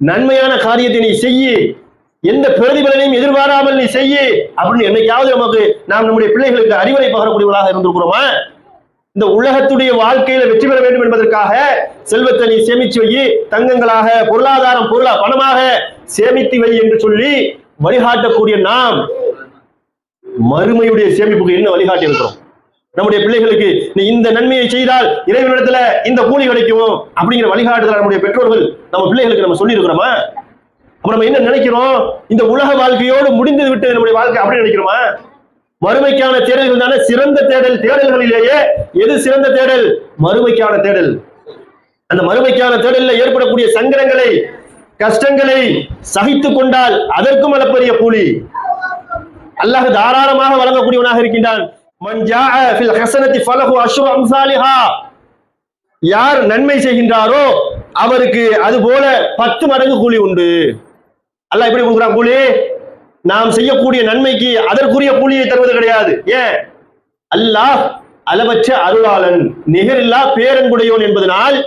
நன்மையான காரியத்தை நீ செய்ய எந்த பிரதிபலனையும் எதிர்பாராமல் நீ செய்ய அப்படின்னு என்னைக்காவது நமக்கு நாம் நம்முடைய பிள்ளைகளுக்கு அறிவுரை பகரக்கூடியவர்களாக இருந்திருக்கிறோமா? இந்த உலகத்துடைய வாழ்க்கையில வெற்றி பெற வேண்டும் என்பதற்காக செல்வத்தை நீ சேமிச்சு வை தங்கங்களாக பொருளாதாரம் பொருளா பணமாக சேமித்து வை என்று சொல்லி வழிகாட்டக்கூடிய நாம் மறுமையுடைய சேமிப்புக்கு என்ன வழிகாட்டி இருக்கிறோம் நம்முடைய பிள்ளைகளுக்கு நீ இந்த நன்மையை செய்தால் இறைவனிடத்துல இந்த கூலி கிடைக்கும் அப்படிங்கிற வழிகாட்டுதல நம்முடைய பெற்றோர்கள் நம்ம பிள்ளைகளுக்கு நம்ம சொல்லி இருக்கிறோமா அப்ப நம்ம என்ன நினைக்கிறோம்? இந்த உலக வாழ்க்கையோடு முடிந்து விட்டது நம்முடைய வாழ்க்கை அப்படி நினைக்கிறோமா? மறுமைக்கான தேடல்கள் தானே சிறந்த தேடல் தேடல்களிலேயே எது சிறந்த தேடல்? மறுமைக்கான தேடல். அந்த மறுமைக்கான தேடலில் ஏற்படக்கூடிய சங்கடங்களை கஷ்டங்களை சகித்துக் கொண்டால் அதற்கும் அளப்பரிய கூலி. அல்லாஹ் தாராளமாக வழங்கக்கூடியவனாக இருக்கின்றான். ஃபில் அம்சாலிஹா. யார் நன்மை செய்கின்றாரோ அவருக்கு அது போல பத்து மடங்கு கூலி உண்டு. அல்ல எப்படி கொடுக்குறான் கூலி? நாம் செய்யக்கூடிய நன்மைக்கு அதற்குரிய கூலியை தருவது கிடையாது. ஏன்? அல்லாஹ் அளவற்ற அருளாளன் நிகரில்லா பேரன்புடையோன் என்பதனால்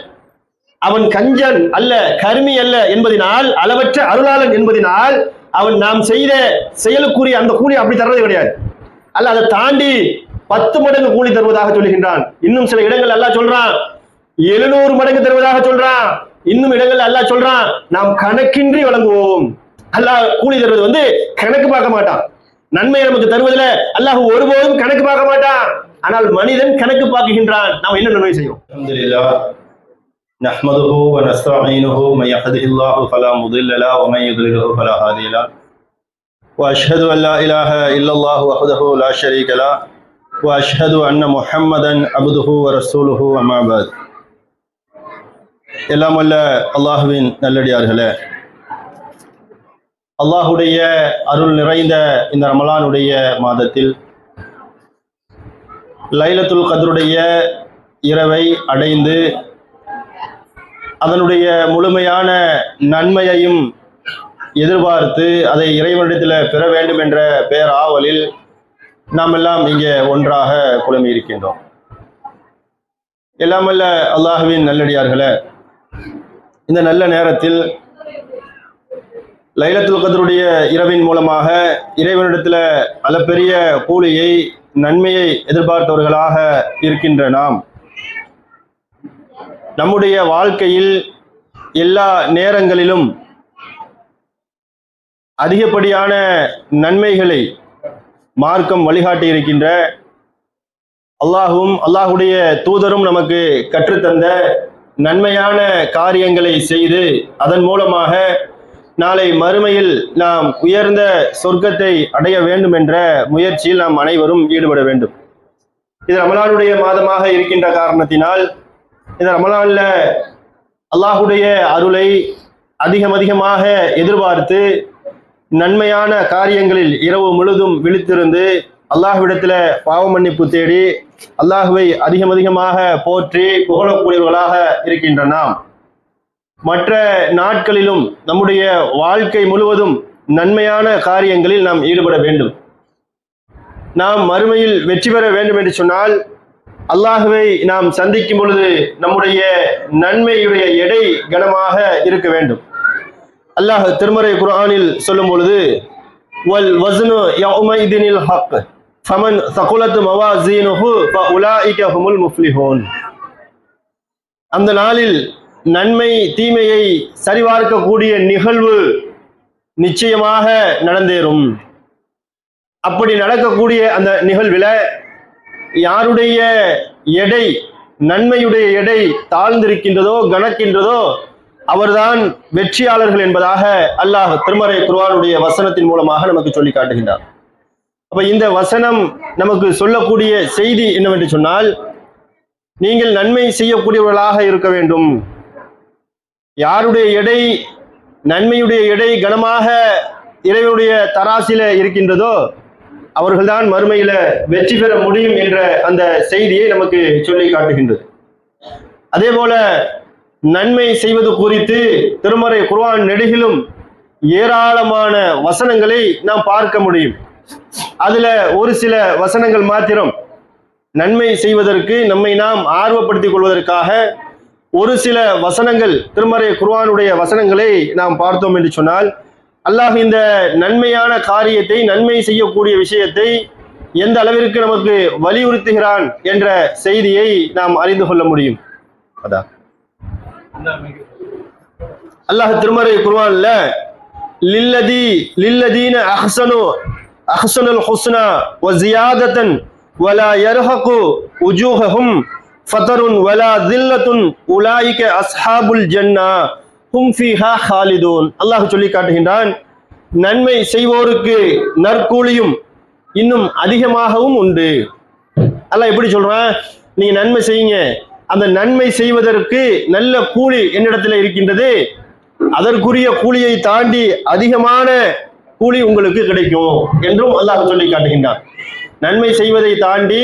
அவன் கஞ்சன் அல்ல கருமி அல்ல என்பதனால் அளவற்ற அருளாளன் என்பதனால் அவன் நாம் செய்த செயலுக்குரிய அந்த கூலி அப்படி தர்றது கிடையாது. அல்ல அதை தாண்டி பத்து மடங்கு கூலி தருவதாக சொல்லுகின்றான் இன்னும் சில இடங்கள் அல்லாஹ் சொல்றான் எழுநூறு மடங்கு தருவதாக சொல்றான் இன்னும் இடங்கள் அல்லாஹ் சொல்றான் நாம் கணக்கின்றி வழங்குவோம் அல்லாஹ் கூலி தருவது வந்து கணக்கு பார்க்க மாட்டான் நன்மையை நமக்கு தருவதில் அல்லாஹ் ஒருபோதும் கணக்கு பார்க்க மாட்டான் ஆனால் மனிதன் கணக்கு பார்க்கின்றான் நாம் என்ன நன்மை செய்யும் الحمد لله نحمده ونستعينه من يهده الله فلا مضل له ومن يضلله فلا هادي له واشهد ان لا اله الا الله وحده لا شريك له واشهد ان محمدا عبده ورسوله اما بعد எல்லாம் வல்ல அல்லாஹுவின் நல்லடியார்களே அல்லாஹுடைய அருள் நிறைந்த இந்த ரமலானுடைய மாதத்தில் லைலத்துல் கதருடைய இரவை அடைந்து அதனுடைய முழுமையான நன்மையையும் எதிர்பார்த்து அதை இறைவனிடத்தில் பெற வேண்டும் என்ற பேராவலில் நாம் எல்லாம் இங்கே ஒன்றாக குழம்பி இருக்கின்றோம் எல்லாமல்ல அல்லாஹுவின் நல்லடியார்களே இந்த நல்ல நேரத்தில் லைலத்துல் கதருடைய இரவின் மூலமாக இறைவனிடத்தில் அளப்பெரிய கூலியை நன்மையை எதிர்பார்த்தவர்களாக இருக்கின்ற நாம் நம்முடைய வாழ்க்கையில் எல்லா நேரங்களிலும் அதிகப்படியான நன்மைகளை மார்க்கம் வழிகாட்டி இருக்கின்ற அல்லாஹும் அல்லாஹுடைய தூதரும் நமக்கு கற்றுத்தந்த நன்மையான காரியங்களை செய்து அதன் மூலமாக நாளை மறுமையில் நாம் உயர்ந்த சொர்க்கத்தை அடைய வேண்டும் என்ற முயற்சியில் நாம் அனைவரும் ஈடுபட வேண்டும். இது ரமலானுடைய மாதமாக இருக்கின்ற காரணத்தினால் இந்த ரமலானில் அல்லாஹுடைய அருளை அதிகம் அதிகமாக எதிர்பார்த்து நன்மையான காரியங்களில் இரவு முழுதும் விழித்திருந்து அல்லாஹ்விடத்தில் பாவ மன்னிப்பு தேடி அல்லாஹுவை அதிகம் அதிகமாக போற்றி புகழக்கூடியவர்களாக இருக்கின்ற நாம் மற்ற நாட்களிலும் நம்முடைய வாழ்க்கை முழுவதும் நன்மையான காரியங்களில் நாம் ஈடுபட வேண்டும். நாம் மறுமையில் வெற்றி பெற வேண்டும் என்று சொன்னால் அல்லாஹுவை நாம் சந்திக்கும் பொழுது நம்முடைய நன்மையுடைய எடை கனமாக இருக்க வேண்டும். அல்லாஹ் திருமறை குர்ஆனில் சொல்லும் பொழுது வல் வஸ்னு யௌமைதினில் ஹக் ஃபமன் சகுலத் மவாசீனுஹு ஃபஉலாயிக ஹுமுல் முஃப்லிஹூன். அந்த நாளில் நன்மை தீமையை சரிபார்க்கக்கூடிய நிகழ்வு நிச்சயமாக நடந்தேறும். அப்படி நடக்கக்கூடிய அந்த நிகழ்வில் யாருடைய எடை நன்மையுடைய எடை தாழ்ந்திருக்கின்றதோ கணக்கின்றதோ அவர்தான் வெற்றியாளர்கள் என்பதாக அல்லாஹ் திருமறை குருவானுடைய வசனத்தின் மூலமாக நமக்கு சொல்லி காட்டுகின்றார். அப்ப இந்த வசனம் நமக்கு சொல்லக்கூடிய செய்தி என்னவென்று சொன்னால் நீங்கள் நன்மை செய்யக்கூடியவர்களாக இருக்க வேண்டும். யாருடைய எடை நன்மையுடைய எடை கனமாக இறைவனுடைய தராசில இருக்கின்றதோ அவர்கள்தான் மறுமையில வெற்றி பெற முடியும் என்ற அந்த செய்தியை நமக்கு சொல்லி காட்டுகின்றது. அதே போல நன்மை செய்வது குறித்து திருமறை குர்வான் நெடுகிலும் ஏராளமான வசனங்களை நாம் பார்க்க முடியும். அதுல ஒரு சில வசனங்கள் மாத்திரம் நன்மை செய்வதற்கு நம்மை நாம் ஆர்வப்படுத்திக் கொள்வதற்காக ஒரு சில வசனங்கள் திருமறை குர்வானுடைய வசனங்களை நாம் பார்த்தோம் என்று சொன்னால் அல்லாஹ் இந்த நன்மையான காரியத்தை நன்மை செய்யக்கூடிய விஷயத்தை எந்த அளவிற்கு நமக்கு வலியுறுத்துகிறான் என்ற செய்தியை நாம் அறிந்து கொள்ள முடியும். அதான் அல்லாஹ் திருமறை குருவான்ல லில்லதி லில்லதீன அஹ்சனு அஹ்சனுல் ஹுஸ்னா வ ஜியாதத்தன் வலா யர்ஹகு உஜூஹஹும் ஃபதருன் வலா தில்லத்துன் உலாயிக அஸ்ஹாபுல் ஜன்னா ஹும் ஃபீஹா ஹாலிதூன். அல்லாஹ் சொல்லி காட்டுகின்றான் நன்மை செய்வோருக்கு நற்கூலியும் இன்னும் அதிகமாகவும் உண்டு. அல்லாஹ் எப்படி சொல்றான்? நீங்க நன்மை செய்யுங்க அந்த நன்மை செய்வதற்கு நல்ல கூலி என்னிடத்தில் இருக்கின்றது. அதற்குரிய கூலியை தாண்டி அதிகமான கூலி உங்களுக்கு கிடைக்கும் என்றும் அல்லாஹ் சொல்லி காட்டுகின்றான். நன்மை செய்வதை தாண்டி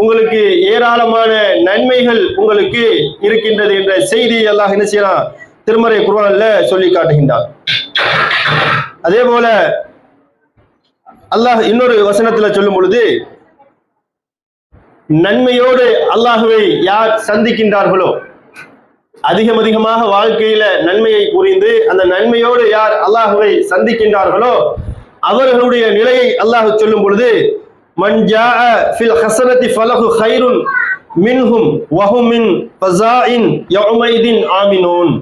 உங்களுக்கு ஏராளமான நன்மைகள் உங்களுக்கு இருக்கின்றது என்ற செய்தியை அல்லாஹ் என்ன செய்யலாம் திருமறை குர்ஆன்ல சொல்லி காட்டுகின்றான். அதே போல அல்லாஹ் இன்னொரு வசனத்துல சொல்லும் பொழுது நன்மையோடு அல்லாஹுவை யார் சந்திக்கின்றார்களோ அதிகம் அதிகமாக வாழ்க்கையில நன்மையை புரிந்து அந்த நன்மையோடு யார் அல்லாஹுவை சந்திக்கின்றார்களோ அவர்களுடைய நிலையை அல்லாஹ் சொல்லும் பொழுது மஞ்சா ஃபில் ஹசனத்தி ஃபலஹு ஹைருன் மின்ஹும் வஹுமின் மின் யௌமைதின் ஆமினூன்.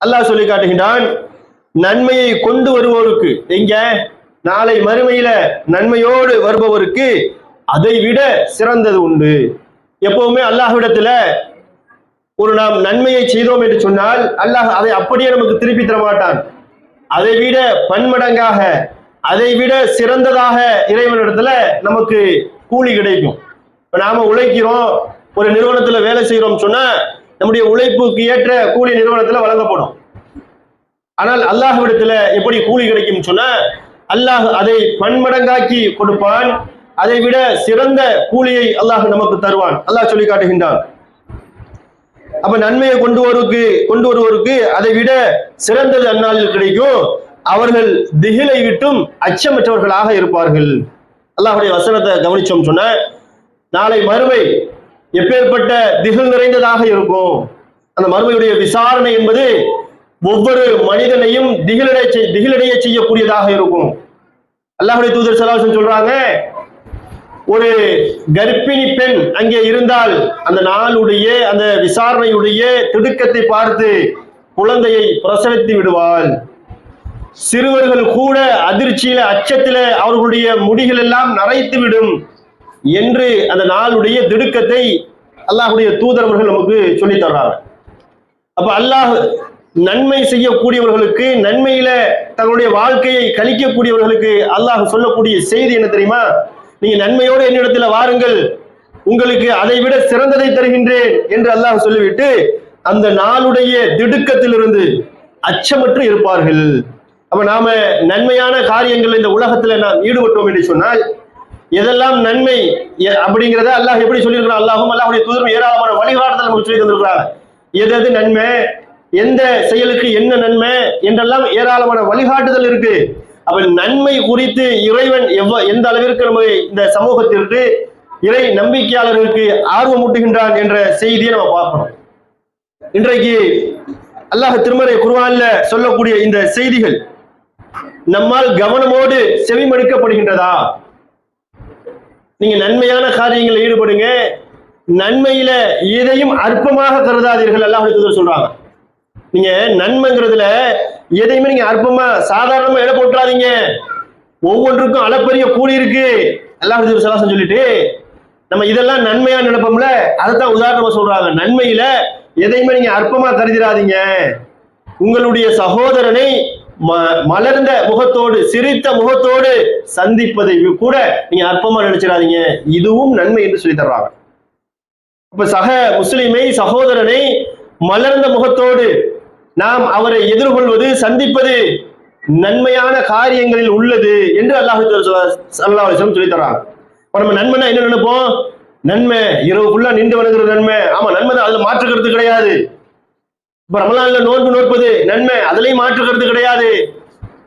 அல்லாஹ் சொல்லி காட்டுகின்றான் நன்மையை கொண்டு வருவோருக்கு எங்க? நாளை மறுமையில நன்மையோடு வருபவருக்கு அதை விட சிறந்தது உண்டு. எப்பவுமே அல்லாஹ்விடத்துல ஒரு நாம் நன்மையை செய்தோம் என்று சொன்னால் அல்லாஹ் அதை அப்படியே நமக்கு திருப்பி தர மாட்டான் அதை விட பன்மடங்காக அதை விட சிறந்ததாக இறைவனிடத்துல நமக்கு கூலி கிடைக்கும். இப்ப நாம உழைக்கிறோம் ஒரு நிறுவனத்துல வேலை செய்யறோம் சொன்னா நம்முடைய உழைப்புக்கு ஏற்ற கூலி நிறுவனத்துல வழங்கப்படும். ஆனால் அல்லாஹ்விடத்துல எப்படி கூலி கிடைக்கும் சொன்னா அல்லாஹ் அதை பன்மடங்காக்கி கொடுப்பான். அதை விட சிறந்த கூலியை அல்லாஹ் நமக்கு தருவான். அல்லாஹ் சொல்லி காட்டுகின்றான். அப்ப நன்மையை கொண்டு வருவருக்கு கொண்டு வருவோருக்கு அதை விட சிறந்தது அந்நாளில் கிடைக்கும். அவர்கள் திகிலை விட்டும் அச்சமற்றவர்களாக இருப்பார்கள். அல்லாஹுடைய வசனத்தை கவனிச்சோம் சொன்ன நாளை மறுமை எப்பேற்பட்ட திகில் நிறைந்ததாக இருக்கும். அந்த மறுமையுடைய விசாரணை என்பது ஒவ்வொரு மனிதனையும் திகிலடை செய்- திகிலடைய செய்யக்கூடியதாக இருக்கும். அல்லாஹுடைய தூதர் சலாசன் சொல்றாங்க ஒரு கர்ப்பிணி பெண் அங்கே இருந்தால் அந்த நாளுடைய அந்த விசாரணையுடைய திடுக்கத்தை பார்த்து குழந்தையை பிரசவித்து விடுவாள். சிறுவர்கள் கூட அதிர்ச்சியில அச்சத்தில அவர்களுடைய முடிகள் எல்லாம் நரைத்து விடும் என்று அந்த நாளுடைய திடுக்கத்தை அல்லாஹுடைய தூதரவர்கள் நமக்கு சொல்லித் தர்றாங்க அப்ப அல்லாஹ் நன்மை செய்யக்கூடியவர்களுக்கு நன்மையில தங்களுடைய வாழ்க்கையை கழிக்கக்கூடியவர்களுக்கு அல்லாஹ் சொல்லக்கூடிய செய்தி என்ன தெரியுமா? நீங்க நன்மையோடு என்னிடத்துல வாருங்கள். உங்களுக்கு அதை விட சிறந்ததை தருகின்றேன் என்று அல்லாஹ் சொல்லிவிட்டு அந்த நாளுடைய திடுக்கத்திலிருந்து அச்சமற்று இருப்பார்கள். அப்ப நாம நன்மையான காரியங்கள் இந்த உலகத்துல நாம் ஈடுபட்டோம் என்று சொன்னால் எதெல்லாம் நன்மை எ- அப்படிங்கிறத அல்லாஹ் எப்படி சொல்லியிருக்கிறான்? அல்லாஹும் அல்லாஹுடைய தூதரும் ஏராளமான வழிகாட்டுதல் நமக்கு சொல்லி தந்திருக்கிறாங்க. எது எது நன்மை? எந்த செயலுக்கு என்ன நன்மை? என்றெல்லாம் ஏராளமான வழிகாட்டுதல் இருக்கு. அப்ப நன்மை குறித்து இறைவன் எவ்வ எந்த அளவிற்கு நம்ம இந்த சமூகத்திற்கு இறை நம்பிக்கையாளர்களுக்கு ஆர்வம் ஊட்டுகின்றான் என்ற செய்தியை நம்ம பார்க்கணும். இன்றைக்கு அல்லாஹ் திருமறை குருவான்ல சொல்லக்கூடிய இந்த செய்திகள் நம்மால் கவனமோடு செவிமடுக்கப்படுகின்றதா? நீங்க நன்மையான காரியங்களில் ஈடுபடுங்க நன்மையில எதையும் அற்பமாக கருதாதீர்கள் அல்லாஹ் சொல்றாங்க. நீங்க நன்மைங்கிறதுல எதையுமே நீங்க அற்பமா சாதாரணமா இட போட்டுறாதீங்க. ஒவ்வொன்றுக்கும் அளப்பரிய கூலி இருக்கு. அல்லாஹ் சலாசம் சொல்லிட்டு நம்ம இதெல்லாம் நன்மையா நினைப்போம்ல? அதைத்தான் உதாரணமா சொல்றாங்க. நன்மையில எதையுமே நீங்க அற்பமா கருதிடாதீங்க உங்களுடைய சகோதரனை ம- மலர்ந்த முகத்தோடு சிரித்த முகத்தோடு சந்திப்பதை கூட நீங்க அற்பமா நினைச்சிடாதீங்க. இதுவும் நன்மை என்று சொல்லி தர்றாங்க. இப்ப சக முஸ்லிமை சகோதரனை மலர்ந்த முகத்தோடு நாம் அவரை எதிர்கொள்வது சந்திப்பது நன்மையான காரியங்களில் உள்ளது என்று அல்லாஹ் சல்லாஹம் சொல்லி தர்றாங்க இப்ப நம்ம நன்மைனா என்ன நினைப்போம்? நன்மை. இரவு ஃபுல்லா நின்று வணங்குற நன்மை. ஆமா நன்மை தான். அதுல மாற்று கருத்து கிடையாது. இப்ப ரமலான்ல நோன்பு நோற்பது நன்மை. அதுலயும் மாற்று கருத்து கிடையாது.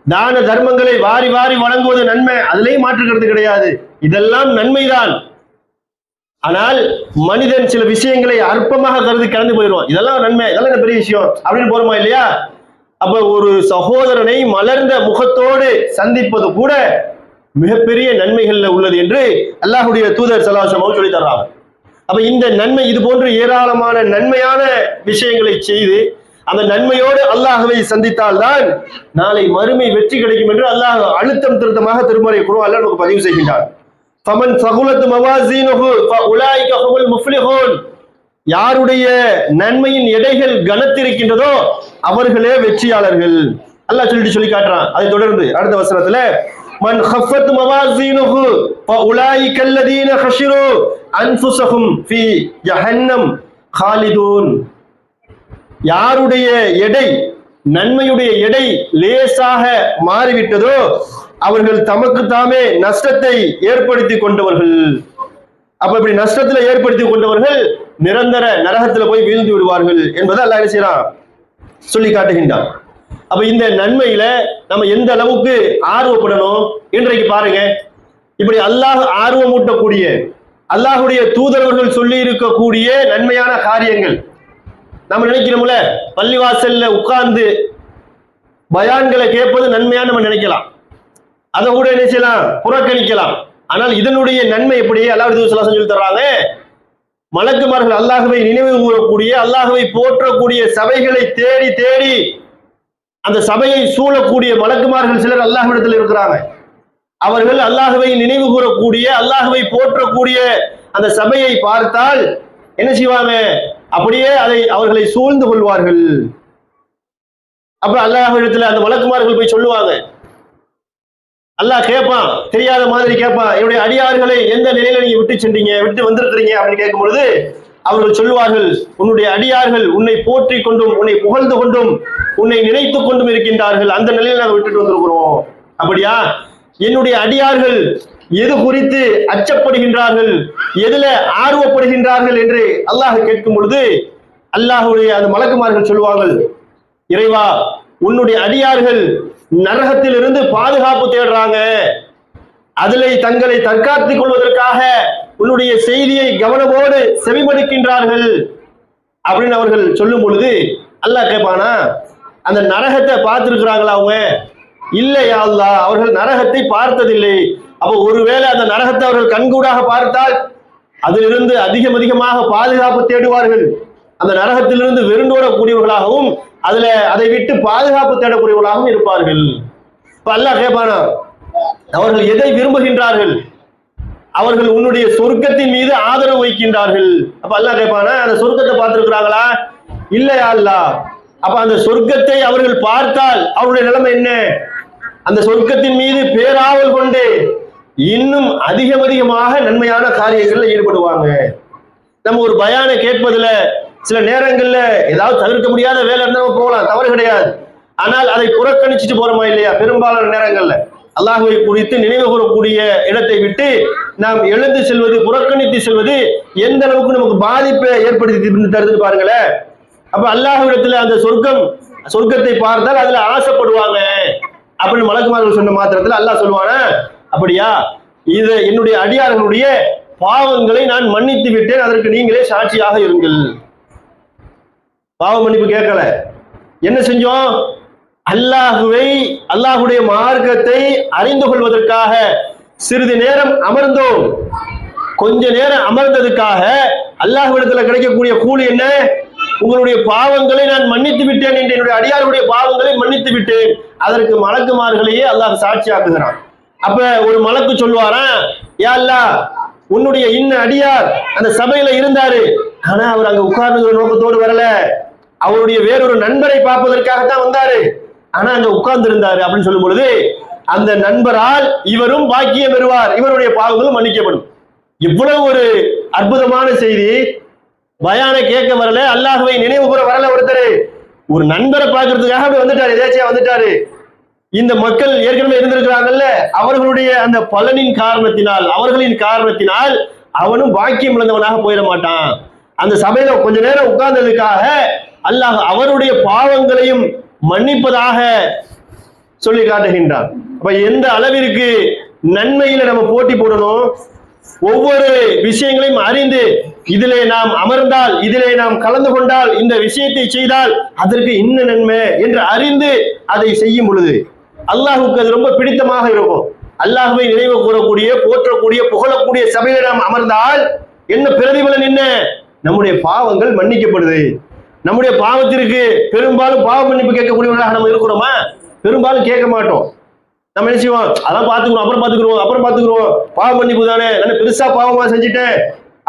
தான தர்மங்களை வாரி வாரி வழங்குவது நன்மை. அதுலயும் மாற்று கருத்து கிடையாது. இதெல்லாம் நன்மைதான். ஆனால் மனிதன் சில விஷயங்களை அற்பமாக கருதி கடந்து போயிடுவான். இதெல்லாம் நன்மை இதெல்லாம் என்ன பெரிய விஷயம்? அப்படின்னு போறோமா இல்லையா? அப்ப ஒரு சகோதரனை மலர்ந்த முகத்தோடு சந்திப்பது கூட மிகப்பெரிய நன்மைகள்ல உள்ளது என்று அல்லாஹுடைய தூதர் சலாசமாவும் சொல்லி தர்றாங்க. அப்ப இந்த நன்மை இது போன்று ஏராளமான நன்மையான விஷயங்களை செய்து அந்த நன்மையோடு அல்லாஹவை சந்தித்தால்தான் நாளை மறுமை வெற்றி கிடைக்கும் என்று அல்லாஹ் அழுத்தம் திருத்தமாக திருமறை அல்லாஹ் நமக்கு பதிவு செய்கின்றான். ஃபமன் சகுலத்து மவாசீனுஹு ஃபஉலாயிக ஹுமுல் முஃப்லிஹூன் யாருடைய நன்மையின் எடைகள் கனத்திருக்கின்றதோ அவர்களே வெற்றியாளர்கள். அல்லாஹ் சொல்லிட்டு சொல்லி காட்டுறான். அதை தொடர்ந்து அடுத்த வசனத்துல மன் ஹஃபத் மவாசீனுஹு ஃபஉலாயிக அல்லதீன ஹஷிரு அன்ஃபுஸஹும் ஃபீ ஜஹன்னம் காலிதூன் யாருடைய எடை நன்மையுடைய எடை லேசாக மாறிவிட்டதோ அவர்கள் தமக்கு தாமே நஷ்டத்தை ஏற்படுத்தி கொண்டவர்கள். அப்ப இப்படி நஷ்டத்துல ஏற்படுத்தி கொண்டவர்கள் நிரந்தர நரகத்துல போய் வீழ்ந்து விடுவார்கள் என்பதை அல்ல என்ன செய்யறான் சொல்லி காட்டுகின்றான். அப்ப இந்த நன்மையில நம்ம எந்த அளவுக்கு ஆர்வப்படணும்? இன்றைக்கு பாருங்க. இப்படி அல்லாஹ் ஆர்வமூட்டக்கூடிய அல்லாஹுடைய தூதரவர்கள் சொல்லி இருக்கக்கூடிய நன்மையான காரியங்கள். நம்ம நினைக்கிறோம்ல பள்ளிவாசல்ல உட்கார்ந்து பயான்களை கேட்பது நன்மையான நம்ம நினைக்கலாம். அதை கூட என்ன செய்யலாம்? புறக்கணிக்கலாம். ஆனால் இதனுடைய நன்மை எப்படி? அல்லாஹ் சொல்லி தர்றாங்க மலக்குமார்கள் அல்லாஹுவை நினைவு கூறக்கூடிய அல்லாஹுவை போற்றக்கூடிய சபைகளை தேடி தேடி அந்த சபையை சூழக்கூடிய மலக்குமார்கள் சிலர் அல்லாஹ்விடத்தில் இருக்கிறாங்க. அவர்கள் அல்லாஹுவை நினைவு கூறக்கூடிய அல்லாஹுவை போற்றக்கூடிய அந்த சபையை பார்த்தால் என்ன செய்வாங்க? அப்படியே அதை அவர்களை சூழ்ந்து கொள்வார்கள். அப்ப அல்லாஹ்விடத்துல அந்த மலக்குமார்கள் போய் சொல்லுவாங்க அல்லாஹ் கேட்பான் தெரியாத மாதிரி கேட்பான் என்னுடைய அடியார்களை எந்த நிலையில நீங்க விட்டு சென்றீங்க விட்டு வந்திருக்கிறீங்க அப்படின்னு கேட்கும் பொழுது அவர்கள் சொல்லுவார்கள் உன்னுடைய அடியார்கள் உன்னை போற்றி கொண்டும் உன்னை புகழ்ந்து கொண்டும் உன்னை நினைத்து கொண்டும் இருக்கின்றார்கள். அந்த நிலையில நாங்கள் விட்டுட்டு வந்திருக்கிறோம். அப்படியா? என்னுடைய அடியார்கள் எது குறித்து அச்சப்படுகின்றார்கள் எதுல ஆர்வப்படுகின்றார்கள் என்று அல்லாஹ் கேட்கும் பொழுது அல்லாஹுடைய அந்த மலக்குமார்கள் சொல்லுவார்கள் இறைவா உன்னுடைய அடியார்கள் நரகத்திலிருந்து பாதுகாப்பு தேடுறாங்க. அதிலே தங்களை தற்காத்துக் கொள்வதற்காக உன்னுடைய செய்தியை கவனமோடு செவிமடுக்கின்றார்கள். அப்படின்னு அவர்கள் சொல்லும் பொழுது அல்லாஹ் கேட்பானா அந்த நரகத்தை பார்த்துருக்குறாங்களா அவங்க? இல்லையா அல்லா அவர்கள் நரகத்தை பார்த்ததில்லை. அப்போ ஒருவேளை அந்த நரகத்தை அவர்கள் கண்கூடாக பார்த்தால் அதிலிருந்து அதிகம் அதிகமாக பாதுகாப்பு தேடுவார்கள். அந்த நரகத்திலிருந்து வெறுண்டோடக்கூடியவர்களாகவும் அதுல அதை விட்டு பாதுகாப்பு தேடக்கூடியவர்களாகவும் இருப்பார்கள். இப்ப அல்லாஹ் கேட்பானா அவர்கள் எதை விரும்புகின்றார்கள்? அவர்கள் உன்னுடைய சொர்க்கத்தின் மீது ஆதரவு வைக்கின்றார்கள். அப்ப அல்லாஹ் கேட்பானா அந்த சொர்க்கத்தை பார்த்திருக்கிறாங்களா இல்லையா அல்லா? அப்ப அந்த சொர்க்கத்தை அவர்கள் பார்த்தால் அவருடைய நிலைமை என்ன? அந்த சொர்க்கத்தின் மீது பேராவல் கொண்டு இன்னும் அதிகம் அதிகமாக நன்மையான காரியங்களில் ஈடுபடுவாங்க. நம்ம ஒரு பயானை கேட்பதுல சில நேரங்கள்ல ஏதாவது தவிர்க்க முடியாத வேலை இருந்தாலும் போகலாம். தவறு கிடையாது. ஆனால் அதை புறக்கணிச்சுட்டு போறோமா இல்லையா? பெரும்பாலான நேரங்கள்ல. அல்லாஹுவை குறித்து நினைவு கூறக்கூடிய இடத்தை விட்டு நாம் எழுந்து செல்வது புறக்கணித்து செல்வது எந்த அளவுக்கு நமக்கு பாதிப்பை ஏற்படுத்தி தருதுன்னு பாருங்களேன். அப்ப அல்லாஹுவிடத்துல அந்த சொர்க்கம் சொர்க்கத்தை பார்த்தால் அதுல ஆசைப்படுவாங்க. அப்படின்னு மலக்குமார்கள் சொன்ன மாத்திரத்துல அல்லாஹ் சொல்லுவானா? அப்படியா? இது என்னுடைய அடியார்களுடைய பாவங்களை நான் மன்னித்து விட்டேன். அதற்கு நீங்களே சாட்சியாக இருங்கள். பாவ மன்னிப்பு கேட்கல. என்ன செஞ்சோம்? அல்லாஹுவை அல்லாஹுடைய மார்க்கத்தை அறிந்து கொள்வதற்காக சிறிது நேரம் அமர்ந்தோம். கொஞ்ச நேரம் அமர்ந்ததுக்காக அல்லாஹ்விடத்துல கிடைக்கக்கூடிய கூலி என்ன? உங்களுடைய பாவங்களை நான் மன்னித்து விட்டேன் என்று என்னுடைய அடியாருடைய பாவங்களை மன்னித்து விட்டேன். அதற்கு மலக்குமார்களையே அல்லாஹ் சாட்சியாக்குகிறான். அப்ப ஒரு மலக்கு சொல்லுவாராம் யா அல்லா உன்னுடைய இன்ன அடியார் அந்த சபையில இருந்தாரு. ஆனா அவர் அங்க உட்கார்ந்து நோக்கத்தோடு வரல. அவருடைய வேறொரு நண்பரை பார்ப்பதற்காகத்தான் வந்தாரு. ஆனா அங்க உட்கார்ந்து இருந்தாரு அப்படின்னு சொல்லும் பொழுது அந்த நண்பரால் இவரும் பாக்கியம் பெறுவார். இவருடைய பாவங்களும் மன்னிக்கப்படும். இவ்வளவு ஒரு அற்புதமான செய்தி. பயான கேட்க வரல அல்லாஹுவை நினைவு கூற வரல ஒருத்தர். ஒரு நண்பரை பார்க்கறதுக்காக அப்படி வந்துட்டாரு எதாச்சியா வந்துட்டாரு. இந்த மக்கள் ஏற்கனவே இருந்திருக்கிறாங்கல்ல அவர்களுடைய அந்த பலனின் காரணத்தினால் அவர்களின் காரணத்தினால் அவனும் பாக்கியம் இழந்தவனாக போயிட மாட்டான். அந்த சபையில கொஞ்ச நேரம் உட்கார்ந்ததுக்காக அல்லாஹ் அவருடைய பாவங்களையும் மன்னிப்பதாக சொல்லி காட்டுகின்றான் அப்ப எந்த அளவிற்கு நன்மையில நம்ம போட்டி போடணும்? ஒவ்வொரு விஷயங்களையும் அறிந்து இதிலே நாம் அமர்ந்தால் இதிலே நாம் கலந்து கொண்டால் இந்த விஷயத்தை செய்தால் அதற்கு இன்ன நன்மை என்று அறிந்து அதை செய்யும் பொழுது அல்லாஹுக்கு அது ரொம்ப பிடித்தமாக இருக்கும். அல்லாஹுவை நினைவு கூறக்கூடிய போற்றக்கூடிய புகழக்கூடிய சபையில நாம் அமர்ந்தால் என்ன பிரதிபலன் என்ன? நம்முடைய பாவங்கள் மன்னிக்கப்படுது. நம்முடைய பாவத்திற்கு பெரும்பாலும் பாவ மன்னிப்பு கேட்கக்கூடியவர்களாக நம்ம இருக்கிறோமா? பெரும்பாலும் கேட்க மாட்டோம். நம்ம என்ன செய்வோம்? அதான் பாத்துக்கிறோம் அப்புறம் பாத்துக்கிறோம் அப்புறம் பாத்துக்கிறோம் பாவ மன்னிப்பு தானே. நான் பெருசா பாவமா செஞ்சுட்டேன்.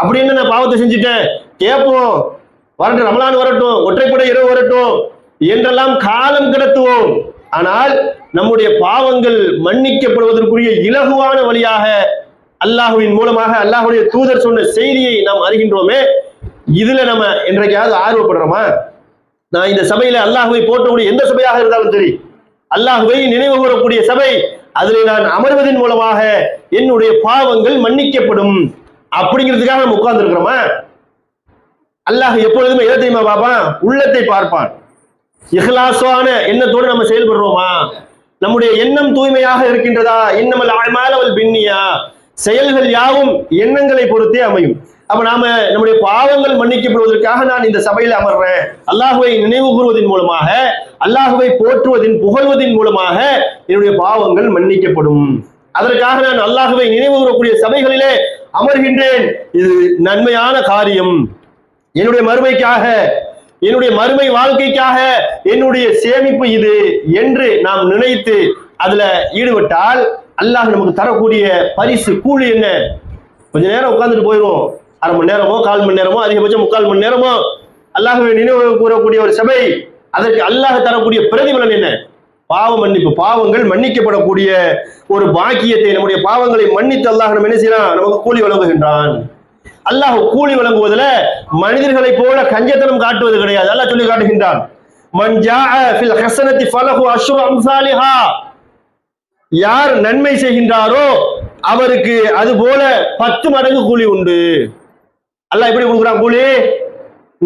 அப்படின்னு நான் பாவத்தை செஞ்சுட்டேன். கேட்போம். வரட்டும் ரமலான் வரட்டும் ஒற்றைப்படை இரவு வரட்டும் என்றெல்லாம் காலம் கிடத்துவோம். ஆனால் நம்முடைய பாவங்கள் மன்னிக்கப்படுவதற்குரிய இலகுவான வழியாக அல்லாஹுவின் மூலமாக அல்லாஹுடைய தூதர் சொன்ன செய்தியை நாம் அறிகின்றோமே. இதுல நம்ம என்றைக்காவது ஆர்வப்படுறோமா? நான் இந்த சபையில அல்லாஹுவை போட்டக்கூடிய எந்த சபையாக இருந்தாலும் சரி அல்லாஹுவை நினைவு கூறக்கூடிய சபை அதில் நான் அமர்வதன் மூலமாக என்னுடைய பாவங்கள் மன்னிக்கப்படும். அப்படிங்கிறதுக்காக நம்ம உட்கார்ந்து இருக்கிறோமா அல்லாஹ் எப்பொழுதுமே எதை தெரியுமா பார்ப்பான் உள்ளத்தை பார்ப்பான். இஹ்லாசுவான எண்ணத்தோடு நம்ம செயல்படுறோமா? நம்முடைய எண்ணம் தூய்மையாக இருக்கின்றதா? இன்னமல் அமாலவல் பின்னியா? செயல்கள் யாவும் எண்ணங்களை பொறுத்தே அமையும். அப்ப நாம நம்முடைய பாவங்கள் மன்னிக்கப்படுவதற்காக நான் இந்த சபையில் அமர்றேன். அல்லாஹுவை நினைவு கூறுவதன் மூலமாக அல்லாஹுவை போற்றுவதின் புகழ்வதின் மூலமாக என்னுடைய பாவங்கள் மன்னிக்கப்படும். அதற்காக நான் அல்லாஹுவை நினைவு கூறக்கூடிய சபைகளிலே அமர்கின்றேன். இது நன்மையான காரியம். என்னுடைய மறுமைக்காக என்னுடைய மறுமை வாழ்க்கைக்காக என்னுடைய சேமிப்பு இது என்று நாம் நினைத்து அதுல ஈடுபட்டால் அல்லாஹ் நமக்கு தரக்கூடிய பரிசு கூலி என்ன? கொஞ்ச நேரம் உட்காந்துட்டு போயிடுவோம் அரை மணி நேரமோ கால் மணி நேரமோ அதிகபட்சம் முக்கால் மணி நேரமோ அல்லாஹுவை நினைவு கூறக்கூடிய ஒரு சபை அதற்கு அல்லாஹ் தரக்கூடிய பிரதிபலன் என்ன? பாவ மன்னிப்பு. பாவங்கள் மன்னிக்கப்படக்கூடிய ஒரு பாக்கியத்தை நம்முடைய பாவங்களை மன்னித்து அல்லாஹ் நம்ம என்ன செய்யலாம் நமக்கு கூலி வழங்குகின்றான். அல்லாஹ் கூலி வழங்குவதில் மனிதர்களைப் போல கஞ்சத்தனம் காட்டுவது கிடையாது. அல்லாஹ் சொல்லி காட்டுகின்றான். ஃபலஹு அம்சாலிஹா. யார் நன்மை செய்கின்றாரோ அவருக்கு அது போல பத்து மடங்கு கூலி உண்டு. அல்லாஹ் எப்படி கொடுக்குறான் கூலி?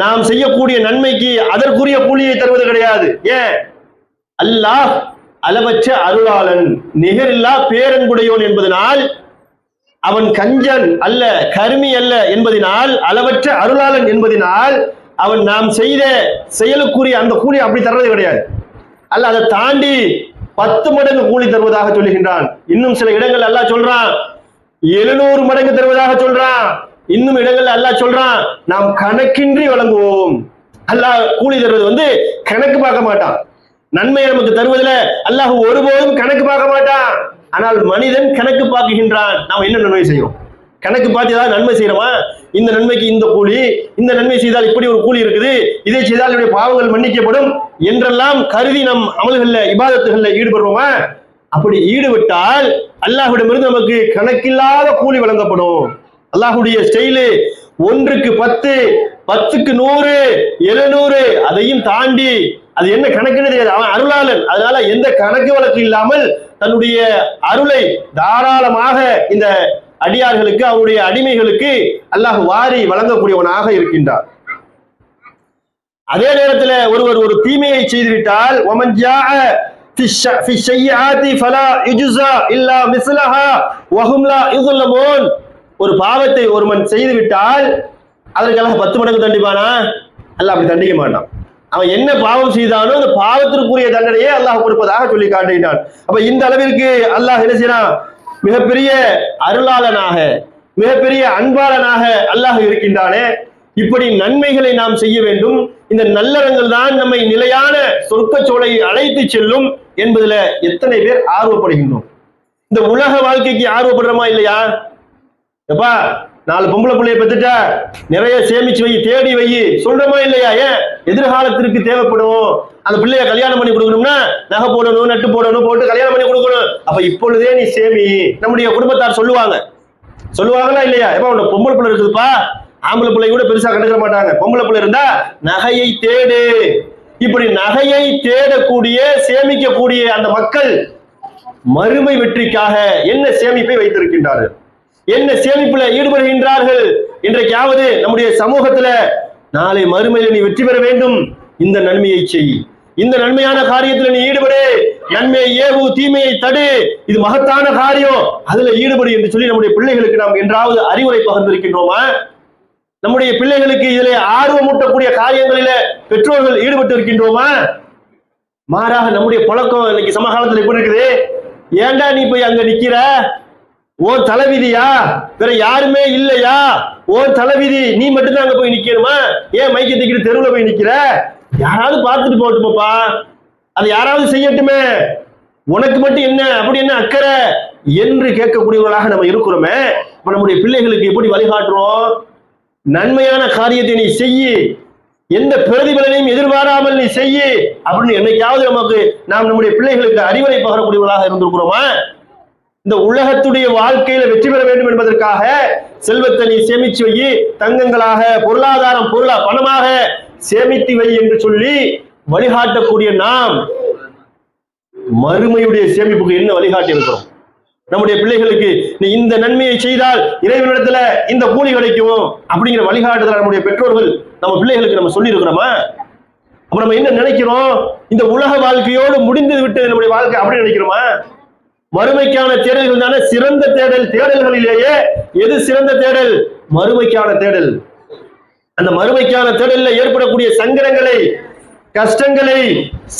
நாம் செய்யக்கூடிய நன்மைக்கு அதற்குரிய கூலியை தருவது கிடையாது. ஏன்? அல்லாஹ் அளவற்ற அருளாளன் நிகரில்லா பேரன்புடையோன் என்பதனால் அவன் கஞ்சன் அல்ல கருமி அல்ல என்பதினால் அளவற்ற அருளாளன் என்பதினால் அவன் நாம் செய்த செயலுக்குரிய அந்த கூலி அப்படி தர்றது கிடையாது. அல்ல அதை தாண்டி பத்து மடங்கு கூலி தருவதாக சொல்லுகின்றான். இன்னும் சில இடங்கள் எல்லாம் சொல்றான் எழுநூறு மடங்கு தருவதாக சொல்றான். இன்னும் இடங்கள்ல அல்லாஹ் சொல்றான் நாம் கணக்கின்றி வழங்குவோம். அல்லாஹ் கூலி தருவது வந்து கணக்கு பார்க்க மாட்டான். நன்மையை நமக்கு தருவதில் அல்லாஹ் ஒருபோதும் கணக்கு பார்க்க மாட்டான். ஆனால் மனிதன் கணக்கு பார்க்குகின்றான். நாம் என்ன நன்மை செய்யும் கணக்கு பார்த்து ஏதாவது நன்மை செய்யறோமா? இந்த நன்மைக்கு இந்த கூலி இந்த நன்மை செய்தால் இப்படி ஒரு கூலி இருக்குது இதை செய்தால் என்னுடைய பாவங்கள் மன்னிக்கப்படும் என்றெல்லாம் கருதி நம் அமல்கள்ல இபாதத்துகள்ல ஈடுபடுவோமா அப்படி ஈடுபட்டால் அல்லாஹ்விடமிருந்து நமக்கு கணக்கில்லாத கூலி வழங்கப்படும். அல்லாஹுடைய ஸ்டைலு ஒன்றுக்கு பத்து பத்துக்கு நூறு எழுநூறு அதையும் தாண்டி அது என்ன கணக்குன்னு தெரியாது. அவன் அருளாளன். அதனால எந்த கணக்கு வழக்கு இல்லாமல் தன்னுடைய அருளை தாராளமாக இந்த அடியார்களுக்கு அவருடைய அடிமைகளுக்கு அல்லாஹ் வாரி வழங்கக்கூடியவனாக இருக்கின்றார் அதே நேரத்தில் ஒருவர் ஒரு தீமையை செய்துவிட்டால் ஒமன் ஒரு பாவத்தை ஒருவன் செய்து விட்டால் அதற்காக பத்து மடங்கு தண்டிப்பானா? அல்ல அப்படி தண்டிக்க மாட்டான். அவன் என்ன பாவம் செய்தானோ அந்த பாவத்திற்குரிய தண்டனையே அல்லாஹ் கொடுப்பதாக சொல்லி காட்டுகிறான் அப்ப இந்த அளவிற்கு அல்லாஹ் என்ன செய்யறான்? மிகப்பெரிய அருளாளனாக மிகப்பெரிய அன்பாளனாக அல்லாஹ் இருக்கின்றானே. இப்படி நன்மைகளை நாம் செய்ய வேண்டும். இந்த நல்லறங்கள் தான் நம்மை நிலையான சொற்கச்சோலை அழைத்து செல்லும் என்பதுல எத்தனை பேர் ஆர்வப்படுகின்றோம்? இந்த உலக வாழ்க்கைக்கு ஆர்வப்படுறோமா இல்லையா? எப்பா நாலு பொம்பளை பிள்ளைய பெத்துட்டா நிறைய சேமிச்சு வை தேடி வை. சொல்றோமா இல்லையா? ஏன்? எதிர்காலத்திற்கு தேவைப்படும். அந்த பிள்ளைய கல்யாணம் பண்ணி கொடுக்கணும்னா நகை போடணும் நட்டு போடணும் போட்டு கல்யாணம் பண்ணி கொடுக்கணும். அப்ப இப்பொழுதே நீ சேமி. நம்முடைய குடும்பத்தார் சொல்லுவாங்க. சொல்லுவாங்களா இல்லையா? எப்ப உன்னை பொம்பளை பிள்ளை இருக்குதுப்பா. ஆம்பளை பிள்ளை கூட பெருசா கண்டுக்க மாட்டாங்க. பொம்பளை பிள்ளை இருந்தா நகையை தேடு. இப்படி நகையை தேடக்கூடிய சேமிக்கக்கூடிய அந்த மக்கள் மறுமை வெற்றிக்காக என்ன சேமிப்பை வைத்திருக்கின்றார்கள்? என்ன சேமிப்புல ஈடுபடுகின்றார்கள்? இன்றைக்காவது நம்முடைய சமூகத்துல நாளை மறுமையில நீ வெற்றி பெற வேண்டும். இந்த நன்மையை செய். இந்த நன்மையான காரியத்துல நீ ஈடுபடு. நன்மையை ஏவு தீமையை தடு. இது மகத்தான காரியம். அதுல ஈடுபடு என்று சொல்லி நம்முடைய பிள்ளைகளுக்கு நாம் என்றாவது அறிவுரை பகிர்ந்திருக்கின்றோமா? நம்முடைய பிள்ளைகளுக்கு இதிலே ஆர்வமூட்டக்கூடிய காரியங்களில பெற்றோர்கள் ஈடுபட்டு இருக்கின்றோமா மாறாக நம்முடைய பழக்கம் இன்னைக்கு சமகாலத்துல எப்படி இருக்குது? ஏண்டா நீ போய் அங்க நிக்கிற? ஓ தலைவிதியா வேற யாருமே இல்லையா? ஓ தலைவிதி நீ மட்டும்தான் அங்க போய் நிக்கணுமா? ஏன் மைக்க தூக்கிட்டு தெருவுல போய் நிக்கிற? யாராவது பார்த்துட்டு போகட்டுமாப்பா. அது யாராவது செய்யட்டுமே. உனக்கு மட்டும் என்ன? அப்படி என்ன அக்கறை? என்று கேட்கக்கூடியவர்களாக நம்ம இருக்கிறோமே. இப்ப நம்முடைய பிள்ளைகளுக்கு எப்படி வழிகாட்டுறோம்? நன்மையான காரியத்தை நீ செய்யி. எந்த பிரதிபலனையும் எதிர்பாராமல் நீ செய்யி. அப்படின்னு என்னைக்காவது நமக்கு நாம் நம்முடைய பிள்ளைகளுக்கு அறிவுரை பகரக்கூடியவர்களாக இருந்திருக்கிறோமா? இந்த உலகத்துடைய வாழ்க்கையில வெற்றி பெற வேண்டும் என்பதற்காக செல்வத்தை நீ சேமிச்சு வை. தங்கங்களாக பொருளாதாரம் பொருளா பணமாக சேமித்து வை என்று சொல்லி வழிகாட்டக்கூடிய நாம் மறுமையுடைய சேமிப்புக்கு என்ன வழிகாட்டி இருக்கிறோம்? நம்முடைய பிள்ளைகளுக்கு நீ இந்த நன்மையை செய்தால் இறைவனிடத்துல இந்த கூலி கிடைக்கும் அப்படிங்கிற வழிகாட்டுதல நம்முடைய பெற்றோர்கள் நம்ம பிள்ளைகளுக்கு நம்ம சொல்லி இருக்கிறோமா அப்ப நம்ம என்ன நினைக்கிறோம்? இந்த உலக வாழ்க்கையோடு முடிந்து விட்டது நம்முடைய வாழ்க்கை அப்படின்னு நினைக்கிறோமா? மறுமைக்கான தேடல்கள் தானே சிறந்த தேடல் தேடல்களிலேயே எது சிறந்த தேடல்? மறுமைக்கான தேடல். அந்த மறுமைக்கான தேடல்ல ஏற்படக்கூடிய சங்கடங்களை கஷ்டங்களை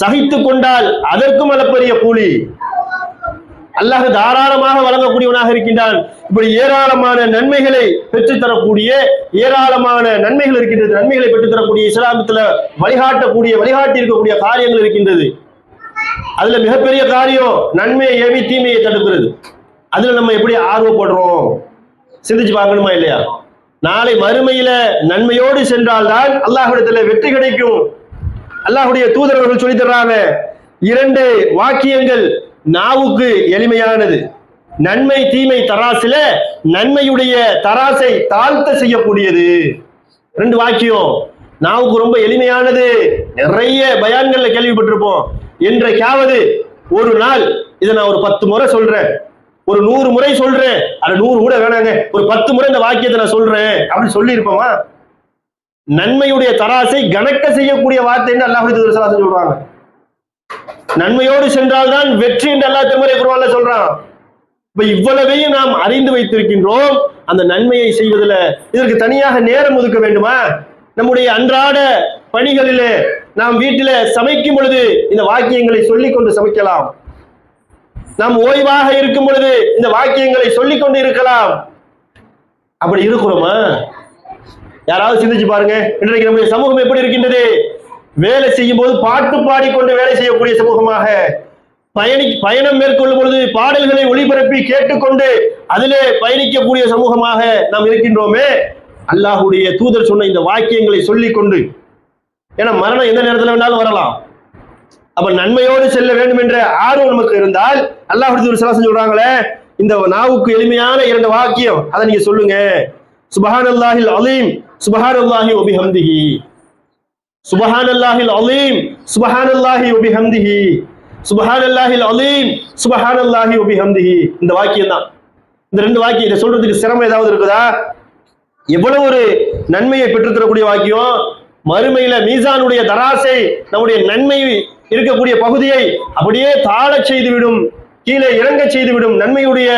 சகித்து கொண்டால் அதற்கும் அளப்பரிய கூலி. அல்லாஹ் தாராளமாக வழங்கக்கூடியவனாக இருக்கின்றான். இப்படி ஏராளமான நன்மைகளை பெற்றுத்தரக்கூடிய ஏராளமான நன்மைகள் இருக்கின்றது. நன்மைகளை பெற்றுத்தரக்கூடிய இஸ்லாமத்துல வழிகாட்டக்கூடிய வழிகாட்டி இருக்கக்கூடிய காரியங்கள் இருக்கின்றது. அதுல மிகப்பெரிய காரியம் நன்மையை ஏவி தீமையை தடுக்கிறது. அதுல நம்ம எப்படி ஆர்வப்படுறோம் சிந்திச்சு பார்க்கணுமா இல்லையா? நாளை மறுமையில நன்மையோடு சென்றால்தான் அல்லாஹுடத்துல வெற்றி கிடைக்கும். அல்லாஹுடைய தூதரவர்கள் சொல்லி தர்றாங்க இரண்டு வாக்கியங்கள் நாவுக்கு எளிமையானது. நன்மை தீமை தராசில நன்மையுடைய தராசை தாழ்த்த செய்யக்கூடியது. ரெண்டு வாக்கியம் நாவுக்கு ரொம்ப எளிமையானது. நிறைய பயான்கள்ல கேள்விப்பட்டிருப்போம். என்றைக்காவது ஒரு நாள். இதை நான் ஒரு பத்து முறை சொல்றேன். ஒரு நூறு முறை சொல்றேன். அது நூறு கூட வேணாங்க. ஒரு பத்து முறை இந்த வாக்கியத்தை நான் சொல்றேன். அப்படின்னு சொல்லி இருப்போமா நன்மையுடைய தராசை கணக்க செய்யக்கூடிய வார்த்தைன்னு அல்லாஹ் தூதர் சொல்றாங்க. நன்மையோடு சென்றால்தான் வெற்றி என்று அல்லா திருமறை குருவான்ல சொல்றான். இப்ப இவ்வளவையும் நாம் அறிந்து வைத்திருக்கின்றோம். அந்த நன்மையை செய்வதில் இதற்கு தனியாக நேரம் ஒதுக்க வேண்டுமா? நம்முடைய அன்றாட பணிகளிலே நாம் வீட்டில சமைக்கும் பொழுது இந்த வாக்கியங்களை சொல்லிக் கொண்டு சமைக்கலாம். நாம் ஓய்வாக இருக்கும் பொழுது இந்த வாக்கியங்களை சொல்லிக் கொண்டு இருக்கலாம். அப்படி இருக்கிறோமா? யாராவது சிந்திச்சு பாருங்க. இன்றைக்கு நம்முடைய சமூகம் எப்படி இருக்கின்றது? வேலை செய்யும் போது பாட்டு பாடிக்கொண்டு வேலை செய்யக்கூடிய சமூகமாக. பயணி பயணம் மேற்கொள்ளும் பொழுது பாடல்களை ஒளிபரப்பி கேட்டுக்கொண்டு அதிலே பயணிக்கக்கூடிய சமூகமாக நாம் இருக்கின்றோமே. அல்லாஹுடைய தூதர் சொன்ன இந்த வாக்கியங்களை சொல்லிக் கொண்டு ஏன்னா மரணம் எந்த நேரத்தில் வேணாலும் வரலாம். அப்ப நன்மையோடு செல்ல வேண்டும் என்ற ஆர்வம் நமக்கு இருந்தால் அல்லாஹ் ஒரு சலாசம் சொல்றாங்களே இந்த நாவுக்கு எளிமையான இரண்டு வாக்கியம். அதை நீங்க சொல்லுங்க. சுபஹான் அல்லாஹில் அலீம் சுபஹான் அல்லாஹி ஒபிஹம்திஹி சுபஹான் அல்லாஹில் அலீம் சுபஹான் அல்லாஹி ஒபிஹம்திஹி சுபஹான் அல்லாஹில் அலீம் சுபஹான் அல்லாஹி ஒபிஹம்திஹி இந்த வாக்கியம் தான். இந்த ரெண்டு வாக்கியம் இதை சொல்றதுக்கு சிரமம் ஏதாவது இருக்குதா? எவ்வளவு ஒரு நன்மையை பெற்றுத்தரக்கூடிய வாக்கியம்? மறுமையில மீசானுடைய தராசை நம்முடைய நன்மை இருக்கக்கூடிய பகுதியை அப்படியே தாழச் செய்துவிடும் கீழே இறங்க செய்துவிடும் நன்மையுடைய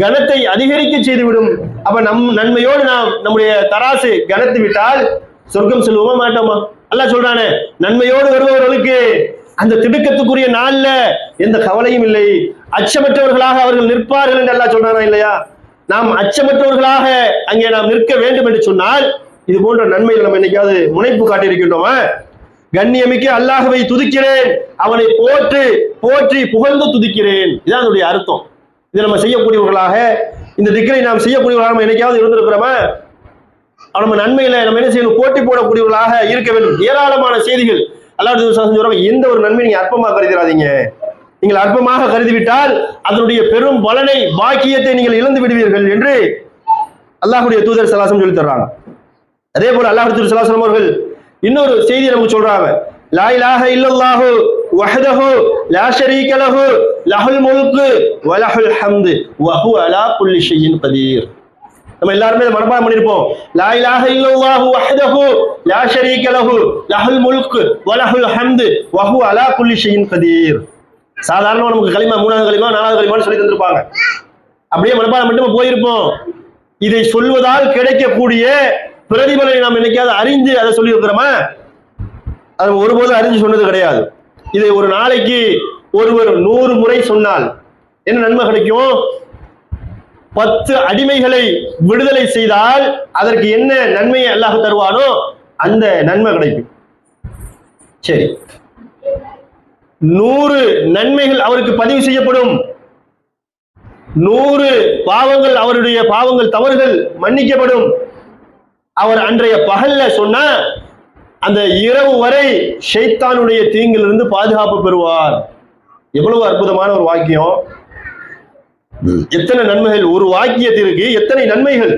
கனத்தை அதிகரிக்க செய்துவிடும். அப்ப நம் நன்மையோடு நாம் நம்முடைய தராசு கனத்து விட்டால் சொர்க்கம் செல்வோமா மாட்டோமா? அல்ல சொல்றானே நன்மையோடு வருபவர்களுக்கு அந்த திடுக்கத்துக்குரிய நாள்ல எந்த கவலையும் இல்லை. அச்சமற்றவர்களாக அவர்கள் நிற்பார்கள் என்று எல்லாம் சொல்றானா இல்லையா? நாம் அச்சமற்றவர்களாக அங்கே நாம் நிற்க வேண்டும் என்று சொன்னால் இது போன்ற நன்மையில் நம்ம என்னைக்காவது முனைப்பு காட்டியிருக்கின்றோமா? கண்ணியமிக்க அல்லாஹவை துதிக்கிறேன். அவனை போற்று போற்றி புகழ்ந்து துதிக்கிறேன். இதான் அதனுடைய அர்த்தம். இதை நம்ம செய்யக்கூடியவர்களாக இந்த திக்கரை நாம் செய்யக்கூடியவர்களாக நம்ம என்னைக்காவது இருந்திருக்கிறோமா? நம்ம நன்மையில நம்ம என்ன செய்யணும்? போட்டி போடக்கூடியவர்களாக இருக்க வேண்டும். ஏராளமான செய்திகள். அல்லாஹ் சொல்றாங்க எந்த ஒரு நன்மை நீங்க அற்பமாக கருதிடாதீங்க நீங்கள் அற்பமாக கருதிவிட்டால் அதனுடைய பெரும் பலனை பாக்கியத்தை நீங்கள் இழந்து விடுவீர்கள் என்று அல்லாஹுடைய தூதர் சலாசம் சொல்லி தர்றாங்க. அதே போல அல்லாஹ் தூதர் சலாசம் அவர்கள் இன்னொரு செய்தி நமக்கு சொல்றாங்க. லா இலாஹ இல்லல்லாஹு வஹதஹு லா ஷரீக லஹு லஹுல் முல்கு வ லஹுல் ஹம்து வ அலா குல்லி ஷையின் கதீர் நம்ம எல்லாருமே இதை மனப்பாடம் பண்ணிருப்போம் லா இலாஹ இல்லல்லாஹு வஹதஹு லா ஷரீக லஹு லஹுல் முல்கு வ லஹுல் ஹம்து வ அலா குல்லி ஷையின் கதீர் சாதாரணமா நமக்கு களிமா மூணாவது களிமா நாலாவது களிமான்னு சொல்லி தந்திருப்பாங்க. அப்படியே மனப்பாடம் மட்டும் போயிருப்போம். இதை சொல்வதால் கிடைக்கக்கூடிய பிரதிபலனை நாம் என்னைக்காவது அறிந்து அதை சொல்லி இருக்கிறோமா அது ஒருபோதும் அறிஞ்சு சொன்னது கிடையாது. இதை ஒரு நாளைக்கு ஒருவர் நூறு முறை சொன்னால் என்ன நன்மை கிடைக்கும்? பத்து அடிமைகளை விடுதலை செய்தால் அதற்கு என்ன நன்மையை அல்லாஹ் தருவானோ அந்த நன்மை கிடைக்கும். சரி. நூறு நன்மைகள் அவருக்கு பதிவு செய்யப்படும். நூறு பாவங்கள் அவருடைய பாவங்கள் தவறுகள் மன்னிக்கப்படும். அவர் அன்றைய பகல்ல சொன்ன அந்த இரவு வரை ஷைத்தானுடைய தீங்கிலிருந்து பாதுகாப்பு பெறுவார். எவ்வளவு அற்புதமான ஒரு வாக்கியம். எத்தனை நன்மைகள். ஒரு வாக்கியத்திற்கு எத்தனை நன்மைகள்.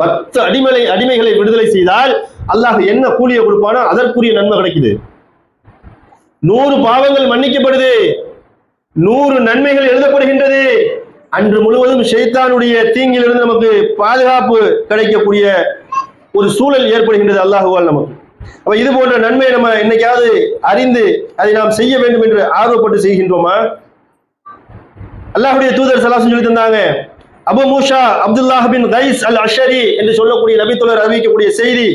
பத்து அடிமலை அடிமைகளை விடுதலை செய்தால் அல்லாஹ் என்ன கூலியை கொடுப்பானோ அதற்குரிய நன்மை கிடைக்குது. நூறு பாவங்கள் மன்னிக்கப்படுது. நூறு நன்மைகள் எழுதப்படுகின்றது. அன்று முழுவதும் ஷைத்தானுடைய தீங்கிலிருந்து நமக்கு பாதுகாப்பு கிடைக்கக்கூடிய ஒரு சூழல் ஏற்படுகின்றது அல்லாஹுவால் நமக்கு. அப்ப இது போன்ற நன்மையை நம்ம என்னைக்காவது அறிந்து அதை நாம் செய்ய வேண்டும் என்று ஆர்வப்பட்டு செய்கின்றோமா? அல்லாஹுடைய தூதர் சலாசன் சொல்லி தந்தாங்க Abu Musa Abdullah bin Qais al Ashari என்று சொல்லக்கூடிய நபித்துலர் அறிவிக்கக்கூடிய செய்தி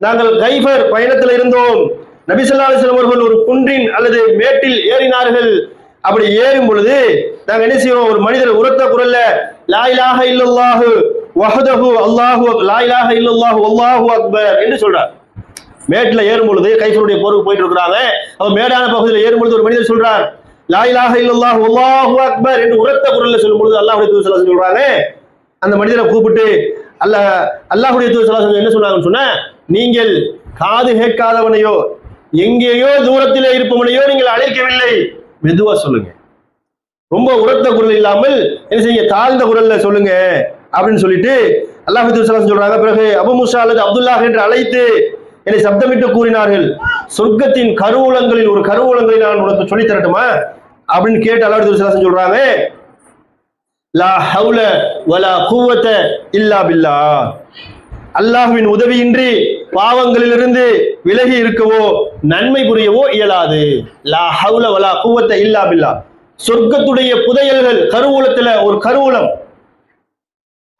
நாங்கள் கைபர் பயணத்தில் இருந்தோம். நபி ஸல்லல்லாஹு அவர்கள் ஒரு குன்றின் அல்லது மேட்டில் ஏறினார்கள். அப்படி ஏறும் பொழுது நாங்கள் என்ன செய்வோம்? ஒரு மனிதர் உரத்த குரல்ல லா இல்லல்லாஹு வஹதஹு அல்லாஹு லா இல்லல்லாஹு அல்லாஹு அக்பர் என்று சொல்றார். மேட்டில் ஏறும் பொழுது கைசருடைய போருக்கு போயிட்டு இருக்கிறாங்க. அவர் மேடான பகுதியில் ஏறும் பொழுது ஒரு மனிதர் சொல்றார் லாயிலாக இல்லல்லாஹ் இல்லல்லாஹு அல்லாஹு அக்பர் என்று உரத்த குரல்ல சொல்லும் பொழுது அல்லாஹ்வுடைய தூதர் ஸல்லல்லாஹு அலைஹி சொல்றாங்க. அந்த மனிதரை கூப்பிட்டு அல்லாஹ் அல்லாஹ்வுடைய தூதர் என்ன சொன்னாங்கன்னு சொன்னா நீங்கள் காது கேட்காதவனையோ எங்கேயோ தூரத்திலே இருப்பவனையோ நீங்கள் அழைக்கவில்லை. மெதுவா சொல்லுங்க. ரொம்ப உரத்த குரல் இல்லாமல் என்ன செய்யுங்க தாழ்ந்த குரல்ல சொல்லுங்க அப்படின்னு சொல்லிட்டு அல்லாஹ் சொல்றாங்க. பிறகு அபு முஷா அல்லது அப்துல்லாஹ் என்று அழைத்து என்னை சப்தமிட்டு கூறினார்கள் சொர்க்கத்தின் கருவூலங்களில் ஒரு கருவூலங்களை நான் உனக்கு சொல்லி தரட்டுமா அப்படின்னு கேட்டு அல்லாஹ் சொல்றாங்க. லா ஹவுல வலா குவத்த இல்லா பில்லா. அல்லாஹ்வின் உதவியின்றி பாவங்களிலிருந்து விலகி இருக்கவோ நன்மை புரியவோ இயலாது. லா ஹவுல வலா குவத்த இல்லா பில்லா. சொர்க்கத்துடைய புதையல்கள் கருவூலத்துல ஒரு கருவூலம்.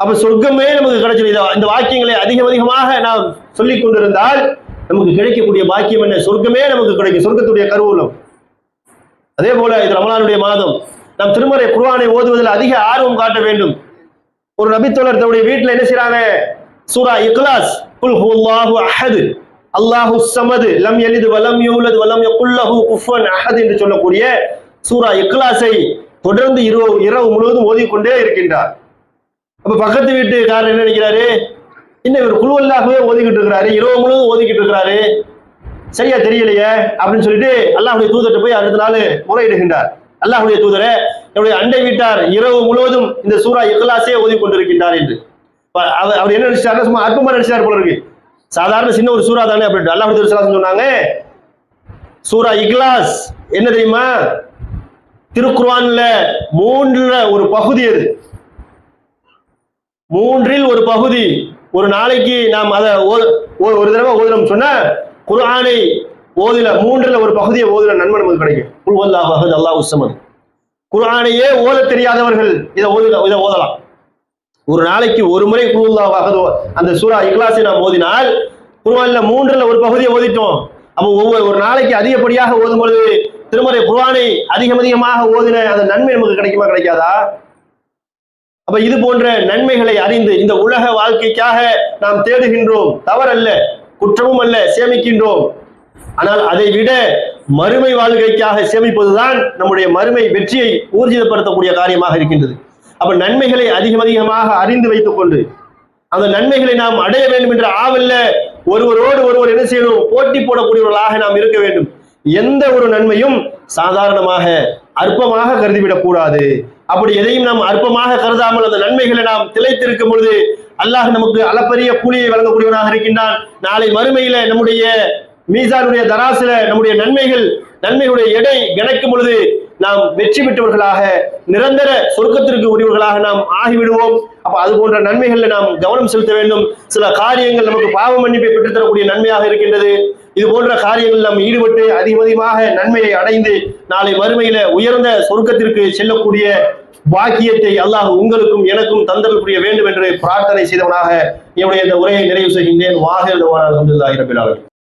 அப்ப சொர்க்கமே நமக்கு கிடைச்சிடும் இந்த வாக்கியங்களை அதிகம் அதிகமாக நாம் சொல்லிக் கொண்டிருந்தால் நமக்கு கிடைக்கக்கூடிய பாக்கியம் என்ன? சொர்க்கமே நமக்கு கிடைக்கும். சொர்க்கத்துடைய கருவூலம். அதே போல இது ரமலானுடைய மாதம். நாம் திருமறை குர்வானை ஓதுவதில் அதிக ஆர்வம் காட்ட வேண்டும். ஒரு நபித்தோழர் தன்னுடைய வீட்டுல என்ன செய்யறாங்க சூரா இக்லாஸ். குல் ஹுல்லாஹு அஹது. அல்லாஹு சமது லம் எலிது வலம் யூலது வலம் குல்லஹு குஃபன் அஹது என்று சொல்லக்கூடிய சூரா இக்லாஸை தொடர்ந்து இரவு இரவு முழுவதும் ஓதிக்கொண்டே இருக்கின்றார். அப்ப பக்கத்து வீட்டுக்காரர் என்ன நினைக்கிறாரு? என்ன இவர் குழுவல்லாகவே ஓதிக்கிட்டு இருக்கிறாரு? இரவு முழுவதும் ஓதிக்கிட்டு இருக்கிறாரு. சரியா தெரியலையே? அப்படின்னு சொல்லிட்டு அல்லாஹுடைய தூதர்கிட்ட போய் அடுத்த நாள் முறையிடுகின்றார். அல்லாஹுடைய தூதரே என்னுடைய அண்டை வீட்டார் இரவு முழுவதும் இந்த சூரா இக்லாஸே ஓதி கொண்டிருக்கின்றார் என்று அவர் அவர் என்ன நினைச்சாரு சும்மா அற்புதமா நினைச்சார் போல இருக்கு. சாதாரண சின்ன ஒரு சூறா தானே அப்படின்ட்டு. அல்லாஹுடைய தூதர் சொன்னாங்க சூரா இக்லாஸ் என்ன தெரியுமா? திருக்குர்ஆன்ல மூன்றுல ஒரு பகுதி அது மூன்றில் ஒரு பகுதி. ஒரு நாளைக்கு நாம் அதை ஒரு தடவை ஓதுனோம் சொன்னா குர்ஆனை ஓதுல மூன்றுல ஒரு பகுதியை ஓதுல நன்மை நமக்கு கிடைக்கும். குல் அல்லாஹ் உஸ்ஸமத் குர்ஆனையே ஓத தெரியாதவர்கள் இதை ஓது இதை ஓதலாம். ஒரு நாளைக்கு ஒரு முறை குருல்லாஹ் அந்த சூரா இக்லாஸை நாம் ஓதினால் குர்ஆன்ல மூன்றுல ஒரு பகுதியை ஓதிட்டோம். அப்போ ஒவ்வொரு ஒரு நாளைக்கு அதிகப்படியாக ஓதும் பொழுது திருமறை குர்ஆனை அதிகம் அதிகமாக ஓதின அந்த நன்மை நமக்கு கிடைக்குமா கிடைக்காதா? அப்ப இது போன்ற நன்மைகளை அறிந்து இந்த உலக வாழ்க்கைக்காக நாம் தேடுகின்றோம். தவறல்ல குற்றமும் அல்ல சேமிக்கின்றோம். ஆனால் அதை விட மறுமை வாழ்க்கைக்காக சேமிப்பதுதான் நம்முடைய மறுமை வெற்றியை ஊர்ஜிதப்படுத்தக்கூடிய காரியமாக இருக்கின்றது. அப்ப நன்மைகளை அதிகம் அதிகமாக அறிந்து வைத்துக் கொண்டு அந்த நன்மைகளை நாம் அடைய வேண்டும் என்ற ஆவல்ல ஒருவரோடு ஒருவர் என்ன செய்யணும்? போட்டி போடக்கூடியவர்களாக நாம் இருக்க வேண்டும். எந்த ஒரு நன்மையும் சாதாரணமாக அற்பமாக கருதிவிடக் கூடாது அப்படி எதையும் நாம் அற்பமாக கருதாமல் அந்த நன்மைகளை நாம் திளைத்திருக்கும் பொழுது அல்லாஹ் நமக்கு அளப்பரிய கூலியை வழங்கக்கூடியவனாக இருக்கின்றான். நாளை மறுமையில நம்முடைய மீசானுடைய தராசில நம்முடைய நன்மைகள் நன்மைகளுடைய எடை கணக்கும் பொழுது நாம் வெற்றி பெற்றவர்களாக நிரந்தர சொர்க்கத்திற்கு உரியவர்களாக நாம் ஆகிவிடுவோம். அப்ப அது போன்ற நன்மைகளில் நாம் கவனம் செலுத்த வேண்டும். சில காரியங்கள் நமக்கு பாவ மன்னிப்பை பெற்றுத்தரக்கூடிய நன்மையாக இருக்கின்றது. இது போன்ற காரியங்கள் நாம் ஈடுபட்டு அதிகம் அதிகமாக நன்மையை அடைந்து நாளை மறுமையில உயர்ந்த சொர்க்கத்திற்கு செல்லக்கூடிய பாக்கியத்தை அல்லாஹ் உங்களுக்கும் எனக்கும் தந்தல் புரிய வேண்டும் என்று பிரார்த்தனை செய்தவனாக என்னுடைய இந்த உரையை நிறைவு செய்கின்றேன். வாகல் அலமதுல்லாஹி